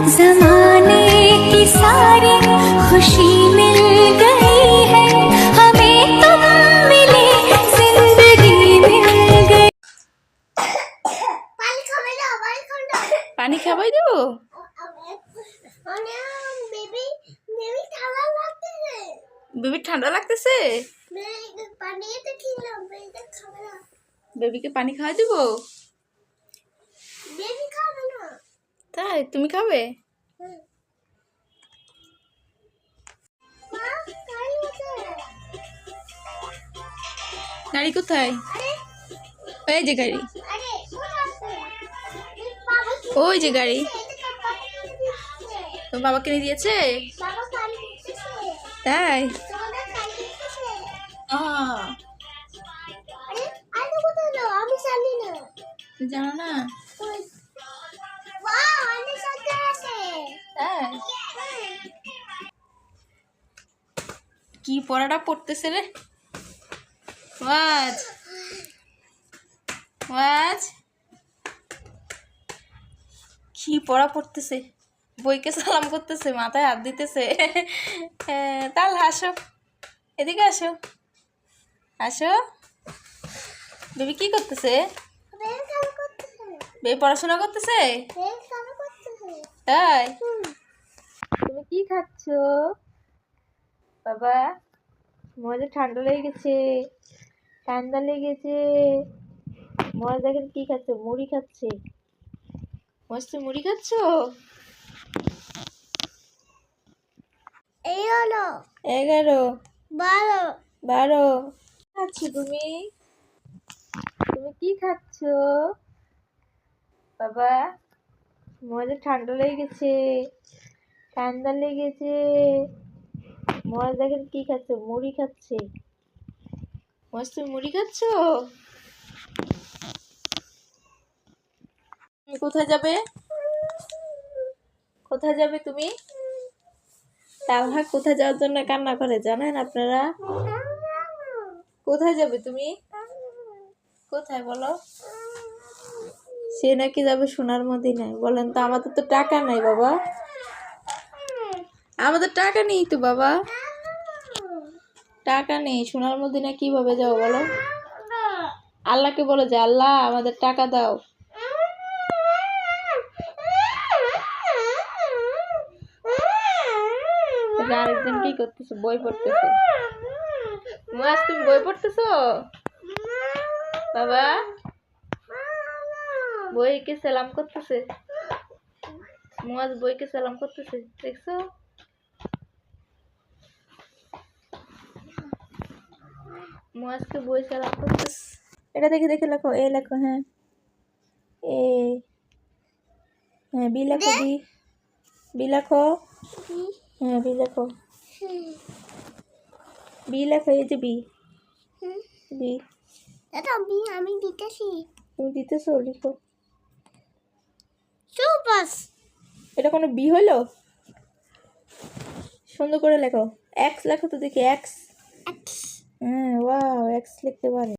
जमाने की सारी खुशी मिल गई है हमें तुम मिले जिंदगी मिल गई পানি খাবে না পানি খাবে না পানি খাবাই দেবো মানে বেবি বেবি ঠান্ডা লাগতেছে বেবি ঠান্ডা লাগতেছে বেবি পানিতে খেলাম বেবিটা খাবে না বেবিকে পানি খাওয়াই দেবো তাই তুমি খাবে? গাড়ি কোথায়? এই যে গাড়ি। ওই যে গাড়ি। তোমার বাবা কিনে দিয়েছে তাই জানি না? কি পড়াটা পড়তেছে রে? ওয়াজ। ওয়াজ। কি পড়া পড়তেছে? বইকে সালাম করতেছে মাথায় হাত দিতেছে। হ্যাঁ, তাহলে আসো এদিকে আসো। আসো। বেবি কি করতেছে? বেবি পড়াশোনা করতেছে? তাই তুমি কি খাচ্ছ? বাবা মজা ঠান্ডা লেগে গেছে ঠান্ডা লেগেছে। মজা দেখেন কি খাচ্ছ মুড়ি খাচ্ছে। মজ তুমি মুড়ি খাচ্ছ? হলো এগারো। বারো। বারো। খাচ্ছ তুমি? তুমি কি খাচ্ছ? বাবা মজা ঠান্ডা লেগে গেছে ঠান্ডা লেগেছে। মজা দেখেন কি খাচ্ছ, মুড়ি খাচ্ছে। মজ তুমি মুড়ি খাচ্ছ? কোথায় যাবে? কোথায় যাবে তুমি? কোথায় যাওয়ার জন্য কান্না করে জানেন আপনারা? কোথায় যাবে তুমি? কোথায় বলো? সে নাকি যাবে সোনার মধ্যে মদিনায়, বলেন তো, আমাদের তো টাকা নাই বাবা। আমাদের টাকা নেই তো বাবা। টাকা নেই, সোনার মদিনায় কীভাবে যাও বলো? আল্লাহকে বলো যে, আল্লাহ, আমাদের টাকা দাও। আরেকজন কি করতেছে? বই পড়তেছে। মুয়াজ তুমি বই পড়তেছো? বাবা, বইকে সালাম করতেছে। মুয়াজ বইকে সালাম করতেছে, দেখছ? মুয়াজকে বই করতেছে। এটা দেখে দেখে লেখো এ লেখো হ্যাঁ। এ হ্যাঁ বি লেখো বি। বি লেখো হ্যাঁ বি লেখো। বি লেখো এই যে বি। বি। এটা বি আমি দিতেছি। তুমি দিতেছো লিখো। সুপাস। এটা কোনো বি হলো সুন্দর করে লেখো। এক্স লেখো তো দেখি এক্স এক্স হ্যাঁ ওয়াও এক্স লিখতে পারে।